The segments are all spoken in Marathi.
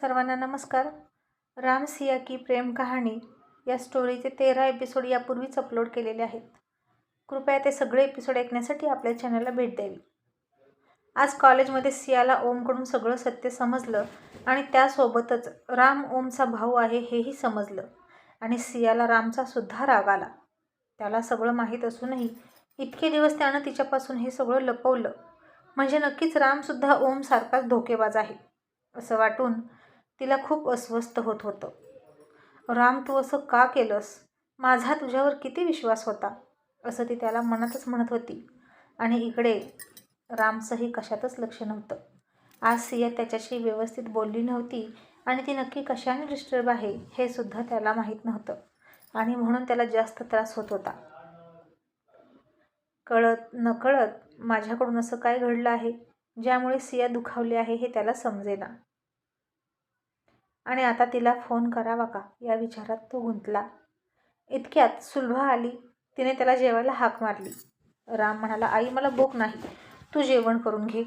सर्वांना नमस्कार. राम सिया की प्रेम कहाणी या स्टोरीचे तेरा एपिसोड यापूर्वीच अपलोड केलेले आहेत. कृपया ते सगळे एपिसोड ऐकण्यासाठी आपल्या चॅनलला भेट द्यावी. आज कॉलेजमध्ये सियाला ओमकडून सगळं सत्य समजलं आणि त्यासोबतच राम ओमचा भाऊ आहे हेही समजलं आणि सियाला रामचा सुद्धा राग आला. त्याला सगळं माहीत असूनही इतके दिवस त्यानं तिच्यापासून हे सगळं लपवलं. म्हणजे नक्कीच रामसुद्धा ओमसारखाच धोकेबाज आहे असं वाटून तिला खूप अस्वस्थ होत होतं. राम तू असं का केलंस? माझा तुझ्यावर किती विश्वास होता? असं ती त्याला मनातच म्हणत होती. आणि इकडे रामचंही कशातच लक्ष नव्हतं. आज सिया त्याच्याशी व्यवस्थित बोलली नव्हती आणि ती नक्की कशाने डिस्टर्ब आहे हे सुद्धा त्याला माहीत नव्हतं. आणि म्हणून त्याला जास्त त्रास होत होता. कळत नकळत माझ्याकडून असं काय घडलं आहे? ज्यामुळे सिया दुखावली आहे हे त्याला समजेना. आणि आता तिला फोन करावा का? या विचारात तो गुंतला. इतक्यात सुलभा आली. तिने त्याला जेवायला हाक मारली. राम म्हणाला आई मला भूक नाही. तू जेवण करून घे.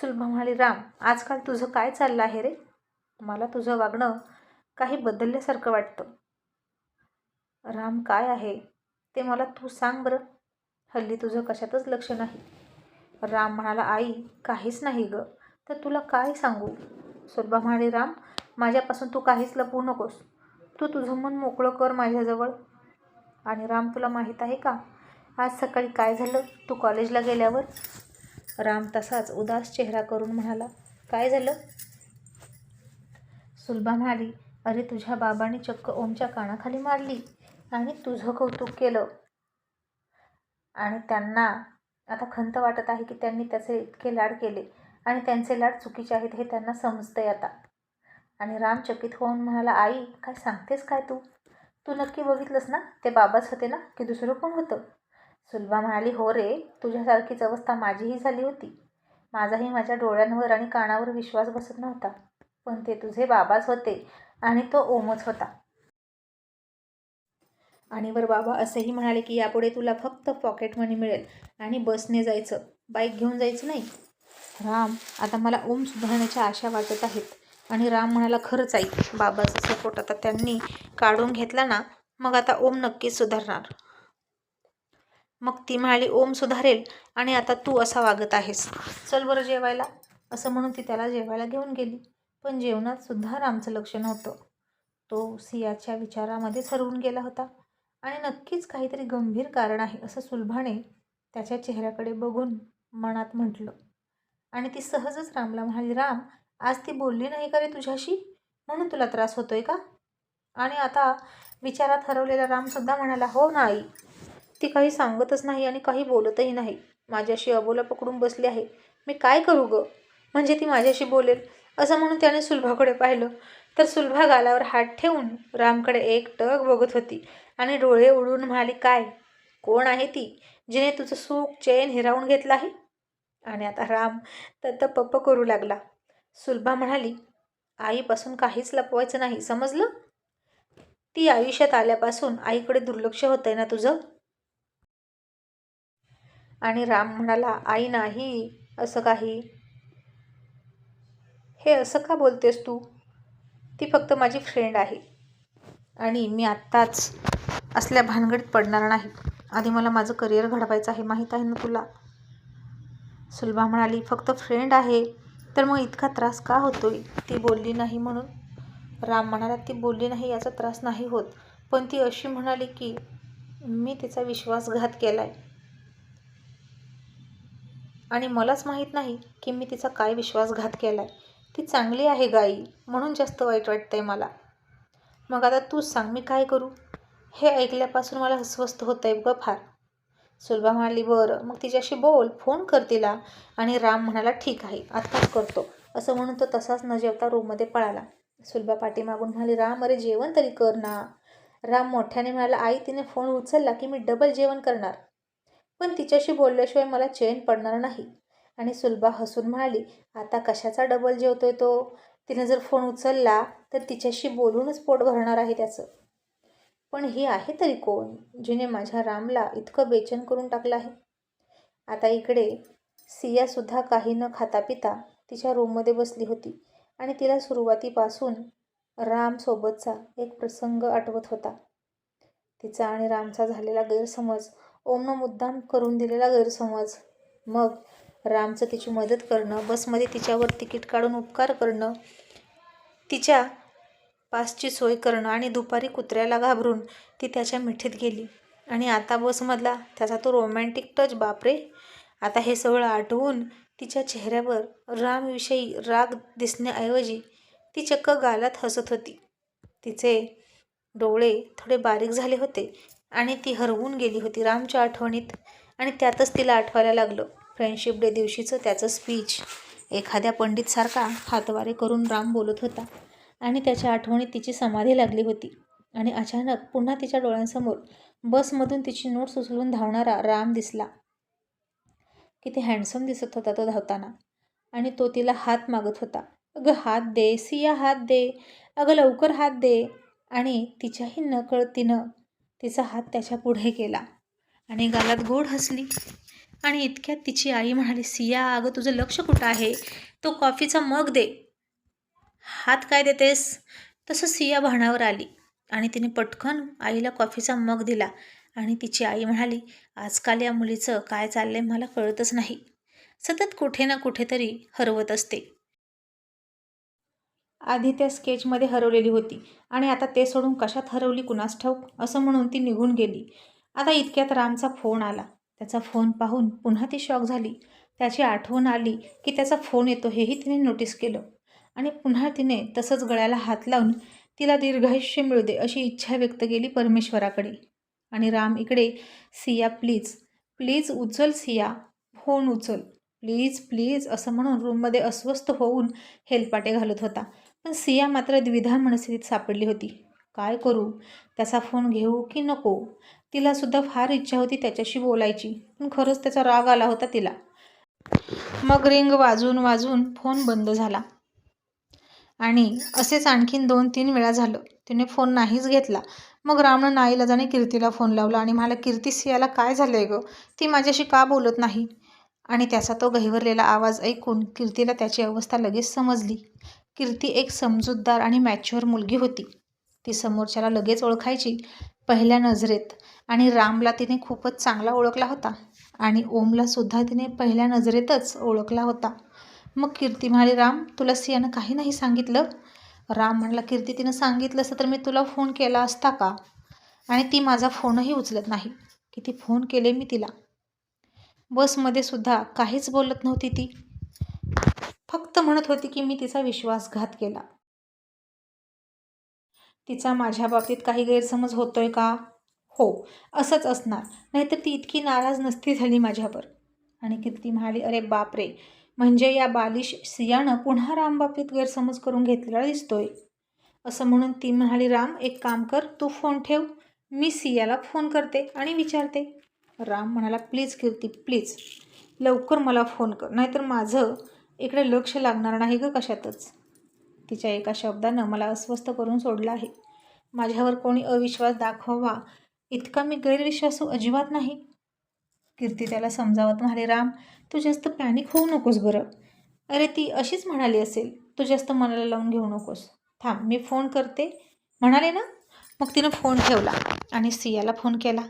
सुलभा म्हणाली राम आजकाल तुझं काय चाललं आहे रे? मला तुझं वागणं काही बदलल्यासारखं वाटतं. राम काय आहे? ते मला तू सांग बरं. हल्ली तुझं कशातच लक्ष नाही. राम म्हणाला आई काहीच नाही गं. तर तुला काय सांगू? सुलभा म्हणाली राम माझ्यापासून तू काहीच लपवू नकोस. तू तुझं मन मोकळं कर माझ्याजवळ. आणि राम तुला माहीत आहे का? आज सकाळी काय झालं? तू कॉलेजला गेल्यावर? राम तसाच उदास चेहरा करून म्हणाला काय झालं? सुलभा म्हणाली अरे तुझ्या बाबाने चक्क ओमच्या कानाखाली मारली आणि तुझं कौतुक केलं. आणि त्यांना आता खंत वाटत आहे की त्यांनी त्याचे इतके लाड केले आणि त्यांचे लाड चुकीचे आहेत हे त्यांना समजतंय आता. आणि राम चकित होऊन म्हणाला आई काय सांगतेस काय तू? तू नक्की बघितलंस ना? ते बाबाच होते ना? की दुसरं कोण होतं? सुलभा म्हणाली हो रे तुझ्यासारखीच अवस्था माझीही झाली होती. माझाही माझ्या डोळ्यांवर आणि कानावर विश्वास बसत नव्हता. पण ते तुझे बाबाच होते आणि तो ओमच होता. आणि वर बाबा असेही म्हणाले की यापुढे तुला फक्त पॉकेट मनी मिळेल आणि बसने जायचं. बाईक घेऊन जायचं नाही? राम आता मला ओम सुधारण्याच्या आशा वाटत आहेत. आणि राम म्हणाला खरंच आई बाबाचा सपोर्ट आता त्यांनी काढून घेतला ना मग आता ओम नक्कीच सुधारणार. मग ती म्हणाली ओम सुधारेल आणि आता तू असा वागत आहेस. चल बरं जेवायला. असं म्हणून ती त्याला जेवायला घेऊन गेली. पण जेवणात सुद्धा रामचं लक्ष नव्हतं. तो सियाच्या विचारामध्ये सरवून गेला होता. आणि नक्कीच काहीतरी गंभीर कारण आहे असं सुलभाने त्याच्या चेहऱ्याकडे बघून मनात म्हटलं. आणि ती सहजच रामला म्हणाली राम आज ती बोलली नाही का रे तुझ्याशी? म्हणून तुला त्रास होतोय का? आणि आता विचारात हरवलेला रामसुद्धा म्हणाला हो ना आई. ती काही सांगतच नाही आणि काही बोलतही नाही. माझ्याशी अबोला पकडून बसली आहे. मी काय करू गं? म्हणजे ती माझ्याशी बोलेल? असं म्हणून त्याने सुलभाकडे पाहिलं. तर सुलभा गालावर हात ठेवून रामकडे एक टक बघत होती आणि डोळे उडून म्हणाली काय? कोण आहे ती जिने तुझं सुख चैन हिरावून घेतलं आहे? आणि आता राम तर पप्प करू लागला. सुलभा म्हणाली आईपासून काहीच लपवायचं नाही समजलं? ती आयुष्यात आल्यापासून आईकडे दुर्लक्ष होतंय ना तुझं? आणि राम म्हणाला आई नाही असं काही? हे असं का बोलतेस तू? ती फक्त माझी फ्रेंड आहे. आणि मी आत्ताच असल्या भानगडीत पडणार नाही. आधी मला माझं करिअर घडवायचं आहे माहीत आहे ना तुला? सुलभा म्हणाली फक्त फ्रेंड आहे. तर मग इतका त्रास का होतोय? ती बोलली नाही म्हणून. राम म्हणाला ती बोलली नाही याचा त्रास नाही होत. पण ती अशी म्हणाली की मी तिचा विश्वासघात केला आहे आणि मलाच माहीत नाही की मी तिचा काय विश्वासघात केला आहे ती चांगली आहे गाई म्हणून जास्त वाईट वाटतंय मला. मग आता तूच सांग मी काय करू? हे ऐकल्यापासून मला अस्वस्थ होत आहे ग फार. सुलभा म्हणाली बरं. मग तिच्याशी बोल फोन कर तिला. आणि राम म्हणाला ठीक आहे आत्ताच करतो. असं म्हणून तो तसाच न जेवता रूममध्ये पळाला. सुलभा पाठीमागून म्हणाली राम अरे जेवण तरी कर ना. राम मोठ्याने म्हणाला आई तिने फोन उचलला की मी डबल जेवण करणार. पण तिच्याशी बोलल्याशिवाय मला चैन पडणार नाही. आणि सुलभा हसून म्हणाली आता कशाचा डबल जेवतोय तो? तिने जर फोन उचलला तर तिच्याशी बोलूनच पोट भरणार आहे त्याचं. पण ही आहे तरी कोण जिने माझ्या रामला इतकं बेचैन करून टाकलं आहे? आता इकडे सियासुद्धा काही न खाता पिता तिच्या रूममध्ये बसली होती आणि तिला सुरुवातीपासून रामसोबतचा एक प्रसंग आठवत होता. तिचा आणि रामचा झालेला गैरसमज ओमनं मुद्दाम करून दिलेला गैरसमज मग रामचं तिची मदत करणं बसमध्ये तिच्यावर तिकीट काढून उपकार करणं तिच्या पासची सोय करणं आणि दुपारी कुत्र्याला घाबरून ती त्याच्या मिठीत गेली. आणि आता बसमधला त्याचा तो रोमॅन्टिक टच बापरे! आता हे सगळं आठवून तिच्या चेहऱ्यावर रामविषयी राग दिसण्याऐवजी ती चक्क गालात हसत होती. तिचे डोळे थोडे बारीक झाले होते आणि ती हरवून गेली होती रामच्या आठवणीत आणि त्यातच तिला आठवायला लागलं. फ्रेंडशिप डे दिवशीचं त्याचं स्पीच एखाद्या पंडितसारखा हातवारे करून राम बोलत होता. आणि त्याच्या आठवणीत तिची समाधी लागली होती. आणि अचानक पुन्हा तिच्या डोळ्यांसमोर बसमधून तिची नोट्स उचलून धावणारा राम दिसला. किती हँडसम दिसत होता तो धावताना. आणि तो तिला हात मागत होता. अगं हात दे सिया हात दे. अगं लवकर हात दे. आणि तिच्याही नकळतीनं तिचा हात त्याच्या पुढे केला. आणि गालात गोड हसली. आणि इतक्यात तिची आई म्हणाली सिया अगं तुझं लक्ष कुठं आहे? तो कॉफीचा मग दे. हात काय देतेस? तसं सिया भानावर आली आणि तिने पटकन आईला कॉफीचा मग दिला आणि तिची आई म्हणाली आजकाल या मुलीचं काय चाललंय मला कळतच नाही. सतत कुठे ना कुठेतरी हरवत असते. आधी त्या स्केचमध्ये हरवलेली होती आणि आता ते सोडून कशात हरवली कुणास ठाऊक? असं म्हणून ती निघून गेली. आता इतक्यात रामचा फोन आला. त्याचा फोन पाहून पुन्हा ती शॉक झाली. त्याची आठवण आली की त्याचा फोन येतो हेही तिने नोटीस केलं. आणि पुन्हा तिने तसंच गळ्याला हात लावून तिला दीर्घायुष्य मिळू दे अशी इच्छा व्यक्त केली परमेश्वराकडे. आणि राम इकडे सिया प्लीज प्लीज उचल सिया फोन उचल प्लीज प्लीज असं म्हणून रूममध्ये अस्वस्थ होऊन हेलपाटे घालत होता. पण सिया मात्र द्विधा मनस्थितीत सापडली होती. काय करू? त्याचा फोन घेऊ की नको? तिलासुद्धा फार इच्छा होती त्याच्याशी बोलायची पण खरंच त्याचा राग आला होता तिला. मग रिंग वाजून वाजून फोन बंद झाला. आणि असेच आणखीन दोन तीन वेळा झालं. तिने फोन नाहीच घेतला. मग रामनं नाईलाजाने कीर्तीला फोन लावला आणि मला कीर्ती सियाला काय झालं आहे गं? ती माझ्याशी का बोलत नाही? आणि त्याचा तो गहिवरलेला आवाज ऐकून कीर्तीला त्याची अवस्था लगेच समजली. कीर्ती एक समजूतदार आणि मॅच्युअर मुलगी होती. ती समोरच्याला लगेच ओळखायची पहिल्या नजरेत आणि रामला तिने खूपच चांगला ओळखला होता. आणि ओमला सुद्धा तिने पहिल्या नजरेतच ओळखला होता. मग कीर्ती म्हणाली राम तुला सियानं काही नाही सांगितलं. राम म्हणला कीर्ती तिनं सांगितलं असतं तर मी तुला फोन केला असता का? आणि ती माझा फोनही उचलत नाही. किती फोन केले मी तिला. बसमध्ये सुद्धा काहीच बोलत नव्हती ती. फक्त म्हणत होती की मी तिचा विश्वासघात केला. तिचा माझ्या बाबतीत काही गैरसमज होतोय का? हो असंच असणार. नाहीतर ती इतकी नाराज नसती झाली माझ्यावर. आणि कीर्ती म्हणाली अरे बापरे! म्हणजे या बालिश सियानं पुन्हा रामबाबतीत गैरसमज करून घेतलेला दिसतोय. असं म्हणून ती म्हणाली राम एक काम कर तू फोन ठेव. मी सियाला फोन करते आणि विचारते. राम म्हणाला प्लीज कीर्ती प्लीज. लवकर मला फोन कर नाहीतर माझं इकडे लक्ष लागणार नाही गं कशातच. तिच्या एका शब्दानं मला अस्वस्थ करून सोडलं आहे. माझ्यावर कोणी अविश्वास दाखवावा इतका मी गैरविश्वासू अजिबात नाही. कीर्ती त्याला समजावत म्हणाले राम तू जास्त पॅनिक होऊ नकोस बरं. अरे ती अशीच म्हणाली असेल तू जास्त मनाला लावून घेऊ नकोस. थांब मी फोन करते. म्हणाले ना? मग तिनं फोन ठेवला आणि सियाला फोन केला.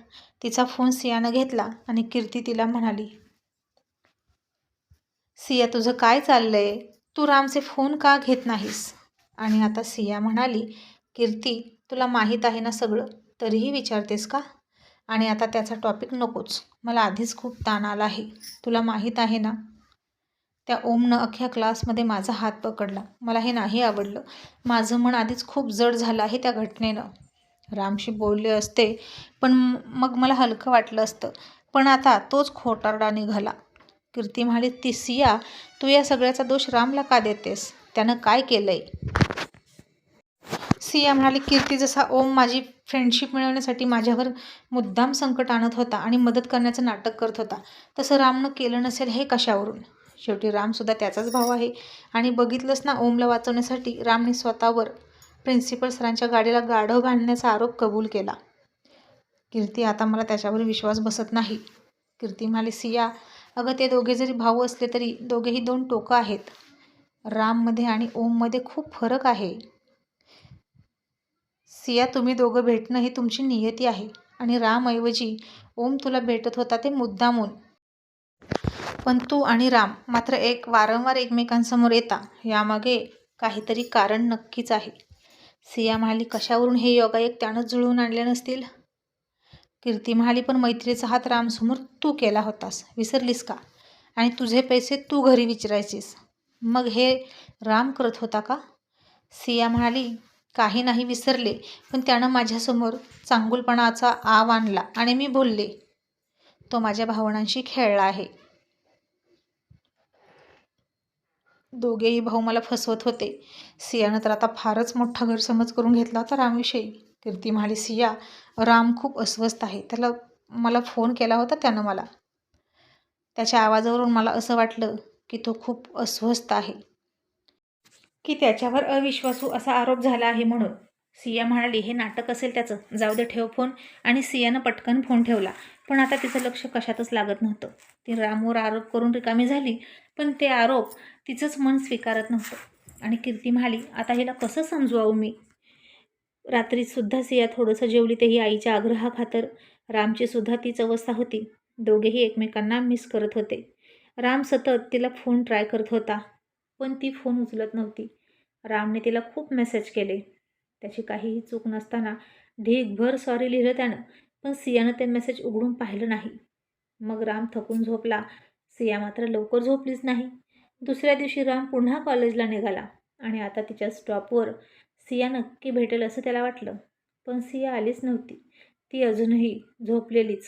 तिचा फोन सियानं घेतला आणि कीर्ती तिला म्हणाली सिया तुझं काय चाललंय? तू रामचे फोन का घेत नाहीस? आणि आता सिया म्हणाली कीर्ती तुला माहीत आहे ना सगळं? तरीही विचारतेस का? आणि आता त्याचा टॉपिक नकोच. मला आधीच खूप ताण आला आहे. तुला माहीत आहे ना? त्या ओमनं अख्ख्या क्लासमध्ये माझा हात पकडला. मला हे नाही आवडलं. माझं मन आधीच खूप जड झालं आहे त्या घटनेनं. रामशी बोलले असते पण मग मला हलकं वाटलं असतं. पण आता तोच खोटारडा निघाला. कीर्ती म्हणाली ती सिया तू या सगळ्याचा दोष रामला का देतेस? त्यानं काय केलं आहे सिया म्हणाली कीर्ती जसा ओम माझी फ्रेंडशिप मिळवण्यासाठी माझ्यावर मुद्दाम संकट आणत होता आणि मदत करण्याचं नाटक करत होता तसं रामनं केलं नसेल हे कशावरून? शेवटी रामसुद्धा त्याचाच भाव आहे आणि बघितलंच ना ओमला वाचवण्यासाठी रामने स्वतःवर प्रिन्सिपल सरांच्या गाडीला गाढव बांधण्याचा आरोप कबूल केला. कीर्ती आता मला त्याच्यावर विश्वास बसत नाही कीर्ती म्हणाली सिया अगं ते दोघे जरी भाऊ असले तरी दोघेही दोन टोकं आहेत. राममध्ये आणि ओममध्ये खूप फरक आहे. सिया तुम्ही दोघं भेटणं ही तुमची नियती आहे. आणि रामऐवजी ओम तुला भेटत होता ते मुद्दामून. पण तू आणि राम मात्र एक वारंवार एकमेकांसमोर येता. यामागे काहीतरी कारण नक्कीच आहे. सिया म्हणाली कशावरून हे योगायोग त्यानंच जुळवून आणले नसतील कीर्ती म्हणाली पण मैत्रीचा हात रामसमोर तू केला होतास. विसरलीस का? आणि तुझे पैसे तू घरी विचारायचीस. मग हे राम करत होता का सिया म्हणाली काही नाही विसरले. पण त्यानं माझ्यासमोर चांगुलपणाचा आव आणला आणि मी बोलले तो माझ्या भावनांशी खेळला आहे. दोघेही भाऊ मला फसवत होते. सियानं तर आता फारच मोठा गैरसमज करून घेतला होता रामविषयी. कीर्ती म्हणाली सिया राम खूप अस्वस्थ आहे. त्याला मला फोन केला होता त्यानं मला. त्याच्या आवाजावरून मला असं वाटलं की तो खूप अस्वस्थ आहे. की त्याच्यावर अविश्वासू असा आरोप झाला आहे म्हणून. सिया म्हणाली हे नाटक असेल त्याचं. जाऊ दे ठेव फोन. आणि सियानं पटकन फोन ठेवला. पण आता तिचं लक्ष कशातच लागत नव्हतं. ती रामवर आरोप करून रिकामी झाली पण ते आरोप तिचंच मन स्वीकारत नव्हतं. आणि कीर्ती म्हणाली आता हिला कसं समजवावं मी? रात्रीसुद्धा सिया थोडंसं जेवली तेही आईच्या आग्रहाखातर. रामची सुद्धा तीच अवस्था होती. दोघेही एकमेकांना मिस करत होते. राम सतत तिला फोन ट्राय करत होता. पण ती फोन उचलत नव्हती. रामने तिला खूप मेसेज केले. त्याची काहीही चूक नसताना ढीकभर सॉरी लिहिलं त्यानं पण सियानं ते मेसेज उघडून पाहिलं नाही. मग राम थकून झोपला. सिया मात्र लवकर झोपलीच नाही. दुसऱ्या दिवशी राम पुन्हा कॉलेजला निघाला आणि आता तिच्या स्टॉपवर सिया नक्की भेटेल असं त्याला वाटलं. पण सिया आलीच नव्हती. ती अजूनही झोपलेलीच.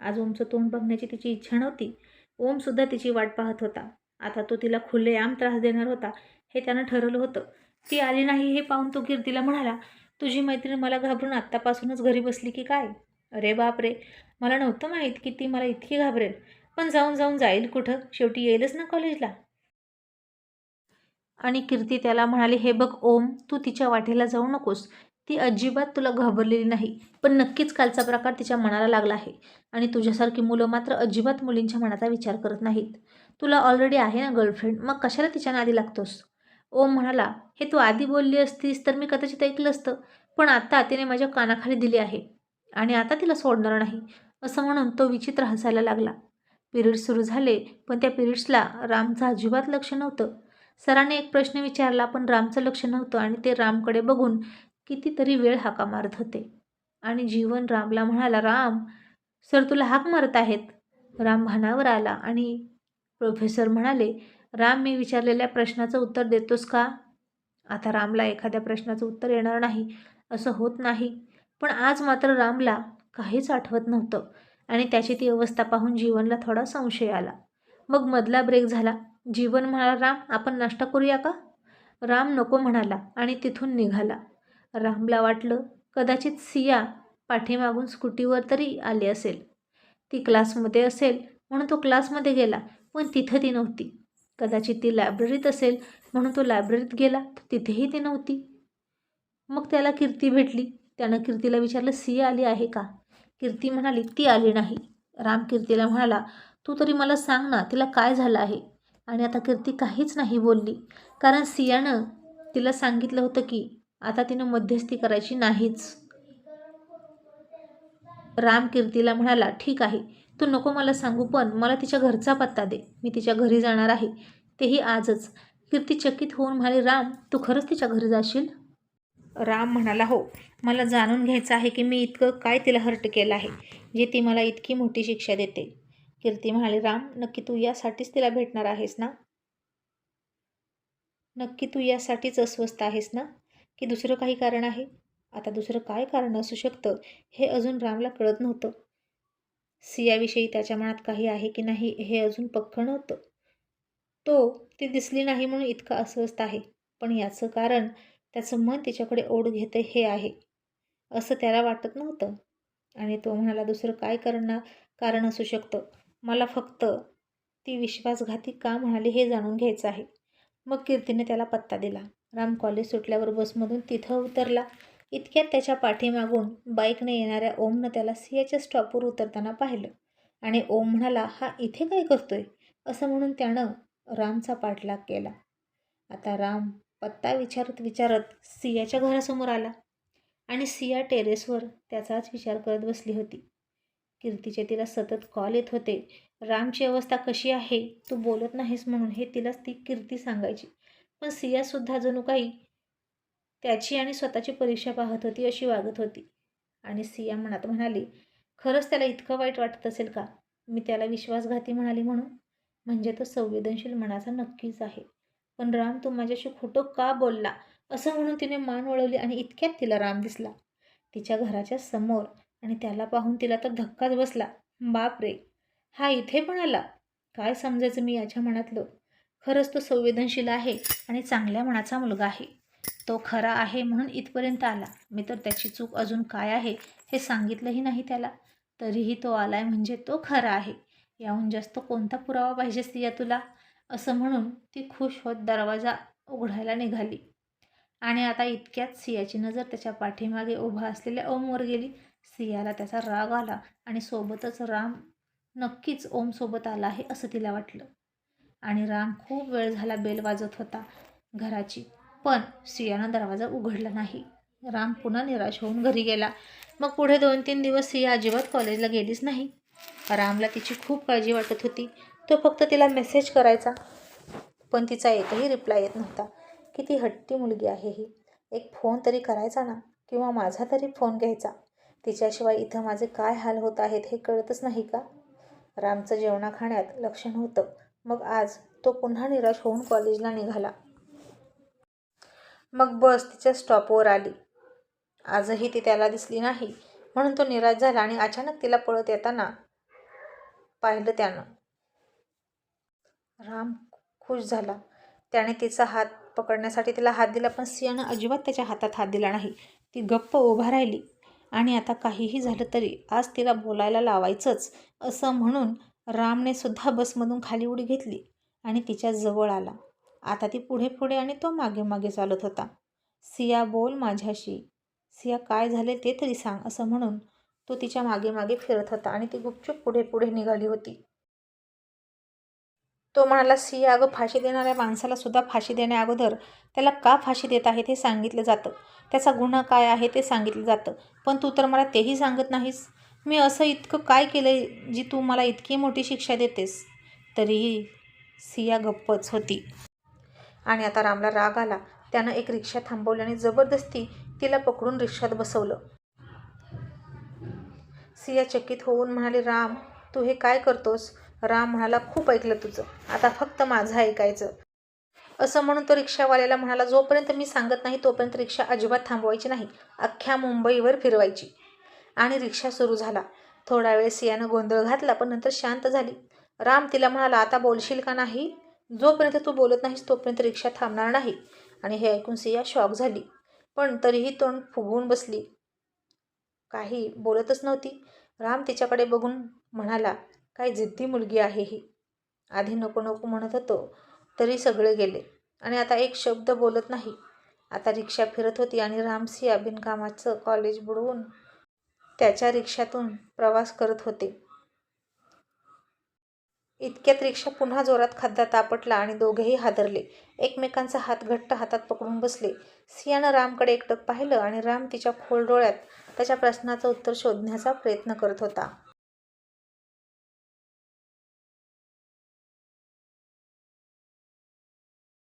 आज ओमचं तोंड बघण्याची तिची इच्छा नव्हती. ओमसुद्धा तिची वाट पाहत होता. आता तो तिला खुल्लेआम त्रास देणार होता हे त्यानं ठरवलं होतं. ती आली नाही हे पाहून तो कीर्तीला म्हणाला तुझी मैत्रीण मला घाबरून आत्तापासूनच घरी बसली की काय? अरे बाप रे मला नव्हतं माहीत की ती मला इतकी घाबरेल. पण जाऊन जाऊन जाईल कुठं? शेवटी येईलच ना कॉलेजला. आणि कीर्ती त्याला म्हणाली हे बघ ओम तू तिच्या वाटेला जाऊ नकोस. ती अजिबात तुला घाबरलेली नाही पण नक्कीच कालचा प्रकार तिच्या मनाला लागला आहे. आणि तुझ्यासारखी मुलं मात्र अजिबात मुलींच्या मनाचा विचार करत नाहीत. तुला ऑलरेडी आहे ना गर्लफ्रेंड मग कशाला तिच्या नादी लागतोस? ओम म्हणाला हे तू आधी बोलली असतीस तर मी कदाचित ऐकलं असतं पण आता तिने माझ्या कानाखाली दिली आहे आणि आता तिला सोडणार नाही. असं म्हणून तो विचित्र हसायला लागला. पिरियड्स सुरू झाले पण त्या पिरियड्सला रामचं अजिबात लक्ष नव्हतं. सराने एक प्रश्न विचारला पण रामचं लक्ष नव्हतं आणि ते रामकडे बघून कितीतरी वेळ हाका मारत होते. आणि जीवन रामला म्हणाला राम सर तुला हाक मारत आहेत. राम भानावर आला आणि प्रोफेसर म्हणाले राम मी विचारलेल्या प्रश्नाचं उत्तर देतोस का? आता रामला एखाद्या प्रश्नाचं उत्तर येणार नाही असं होत नाही. पण आज मात्र रामला काहीच आठवत नव्हतं आणि त्याची ती अवस्था पाहून जीवनला थोडा संशय आला. मग मधला ब्रेक झाला. जीवन म्हणाला राम आपण नाश्ता करूया का? राम नको म्हणाला आणि तिथून निघाला. रामला वाटलं कदाचित सिया पाठीमागून स्कूटीवर तरी आली असेल. ती क्लासमध्ये असेल म्हणून तो क्लासमध्ये गेला पण तिथं ती नव्हती. कदाचित ती लायब्ररीत असेल म्हणून तो लायब्ररीत गेला तर तिथेही ती नव्हती. मग त्याला कीर्ती भेटली. त्यानं कीर्तीला विचारलं सिया आली आहे का? कीर्ती म्हणाली ती आली नाही. राम कीर्तीला म्हणाला तू तरी मला सांग ना तिला काय झालं आहे? आणि आता कीर्ती काहीच नाही बोलली. कारण सियानं तिला सांगितलं होतं की आता तिनं मध्यस्थी करायची नाहीच. राम कीर्तीला म्हणाला ठीक आहे तू नको मला सांगू पण मला तिच्या घरचा पत्ता दे. मी तिच्या घरी जाणार आहे. तेही आजच. कीर्ती चकित होऊन म्हणाले राम तू खरंच तिच्या घरी जाशील? राम म्हणाला हो. मला जाणून घ्यायचं आहे की मी इतकं काय तिला हर्ट केलं आहे जे ती मला इतकी मोठी शिक्षा देते. कीर्ती म्हणाली राम नक्की तू यासाठीच तिला भेटणार आहेस ना? नक्की तू यासाठीच अस्वस्थ आहेस ना? की दुसरं काही कारण आहे? आता दुसरं काय कारण असू शकतं हे अजून रामला कळत नव्हतं. सियाविषयी त्याच्या मनात काही आहे की नाही हे अजून पक्क नव्हतं. तो ती दिसली नाही म्हणून इतका अस्वस्थ आहे. पण याचं कारण त्याचं मन तिच्याकडे ओढ घेतं हे आहे. असं त्याला वाटत नव्हतं. आणि तो म्हणाला दुसरं काय करणार कारण असू शकतं. मला फक्त ती विश्वासघाती का म्हणाली हे जाणून घ्यायचं आहे. मग कीर्तीने त्याला पत्ता दिला. राम कॉलेज सुटल्यावर बसमधून तिथं उतरला. इतक्यात त्याच्या पाठीमागून बाईकने येणाऱ्या ओमनं त्याला सियाच्या स्टॉपवर उतरताना पाहिलं. आणि ओम म्हणाला हा इथे काय करतोय? असं म्हणून त्यानं रामचा पाठलाग केला. आता राम पत्ता विचारत विचारत सियाच्या घरासमोर आला. आणि सिया टेरेसवर त्याचाच विचार करत बसली होती. कीर्तीचे तिला सतत कॉल येत होते. रामची अवस्था कशी आहे? तू बोलत नाहीस म्हणून हे तिलाच ती कीर्ती सांगायची. पण सियासुद्धा जणू काही त्याची आणि स्वतःची परीक्षा पाहत होती अशी वागत होती. आणि सिया मनात म्हणाली खरंच त्याला इतकं वाईट वाटत असेल का? मी त्याला विश्वासघाती म्हणाली म्हणून? म्हणजे तो संवेदनशील मनाचा नक्कीच आहे. पण राम तू माझ्याशी खोटं का बोलला? असं म्हणून तिने मान वळवली आणि इतक्यात तिला राम दिसला. तिच्या घराच्या समोर आणि त्याला पाहून तिला तर धक्काच बसला. बाप रे! हा इथे पण आला? काय समजायचं मी याच्या मनातलं? खरंच तो संवेदनशील आहे आणि चांगल्या मनाचा मुलगा आहे. तो खरा आहे म्हणून इथपर्यंत आला. मी तर त्याची चूक अजून काय आहे हे सांगितलंही नाही त्याला. तरीही तो आलाय म्हणजे तो खरा आहे. याहून जास्त कोणता पुरावा पाहिजे सिया तुला? असं म्हणून ती खुश होत दरवाजा उघडायला निघाली. आणि आता इतक्यात सियाची नजर त्याच्या पाठीमागे उभा असलेल्या ओमवर गेली. सियाला त्याचा राग आला आणि सोबतच राम नक्कीच ओमसोबत आला आहे असं तिला वाटलं. आणि राम खूप वेळ झाला बेल वाजत होता. घराची पण सियानं दरवाजा उघडला नाही. राम पुन्हा निराश होऊन घरी गेला. मग पुढे दोन तीन दिवस सिया अजिबात कॉलेजला गेलीच नाही. रामला तिची खूप काळजी वाटत होती. तो फक्त तिला मेसेज करायचा. पण तिचा एकही रिप्लाय येत नव्हता. किती हट्टी मुलगी आहे ही. एक फोन तरी करायचा ना? किंवा माझा तरी फोन घ्यायचा? तिच्याशिवाय इथं माझे काय हाल होत आहेत हे कळतच नाही का? रामचं जेवणा खाण्यात लक्ष नव्हतं मग आज तो पुन्हा निराश होऊन कॉलेजला निघाला. मग बस तिच्या स्टॉपवर आली. आजही ती त्याला दिसली नाही म्हणून तो निराश झाला आणि अचानक तिला पळत येताना पाहिलं त्यानं. राम खुश झाला. त्याने तिचा हात पकडण्यासाठी तिला हात दिला पण सियानं अजिबात त्याच्या हातात हात दिला नाही. ती गप्प उभा राहिली. आणि आता काहीही झालं तरी आज तिला बोलायला लावायचंच असं म्हणून रामने सुद्धा बसमधून खाली उडी घेतली आणि तिच्या जवळ आला. आता ती पुढे पुढे आणि तो मागे मागे चालत होता. सिया बोल माझ्याशी. सिया काय झाले ते तरी सांग असं म्हणून तो तिच्यामागे मागे फिरत होता आणि ती गुपचूप पुढे पुढे निघाली होती. तो म्हणाला सिया अगं फाशी देणाऱ्या माणसाला सुद्धा फाशी देण्याअगोदर त्याला का फाशी देत आहे ते सांगितलं जातं. त्याचा गुन्हा काय आहे ते सांगितलं जातं. पण तू तर मला तेही सांगत नाहीस. मी असं इतकं काय केलं जी तू मला इतकी मोठी शिक्षा देतेस? तरीही सिया गप्पच होती. आणि आता रामला राग आला. त्यानं एक रिक्षा थांबवली आणि जबरदस्ती तिला पकडून रिक्षात बसवलं. सिया चकित होऊन म्हणाली राम तू हे काय करतोस? राम म्हणाला खूप ऐकलं तुझं. आता फक्त माझं ऐकायचं. असं म्हणून तो रिक्षावाल्याला म्हणाला जोपर्यंत मी सांगत नाही तोपर्यंत रिक्षा अजिबात थांबवायची नाही. अख्ख्या मुंबईवर फिरवायची. आणि रिक्षा सुरू झाला. थोडा वेळ सियानं गोंधळ घातला पण नंतर शांत झाली. राम तिला म्हणाला आता बोलशील का नाही? जोपर्यंत तू बोलत नाहीस तोपर्यंत रिक्षा थांबणार नाही. आणि हे ऐकून सिया शॉक झाली. पण तरीही तोंड फुगवून बसली. काही बोलतच नव्हती. राम तिच्याकडे बघून म्हणाला काय जिद्दी मुलगी आहे ही. आधी नको नको म्हणत होतो तरी सगळे गेले. आणि आता एक शब्द बोलत नाही. आता रिक्षा फिरत होती आणि रामसिया बिनकामाचं कॉलेज बुडवून त्याच्या रिक्षातून प्रवास करत होते. इतक्यात रिक्षा पुन्हा जोरात खाद्यात आपटला आणि दोघेही हादरले. एकमेकांचा हात घट्ट हातात पकडून बसले. सियानं रामकडे एकटक पाहिलं आणि राम तिच्या खोल डोळ्यात त्याच्या प्रश्नाचं उत्तर शोधण्याचा प्रयत्न करत होता.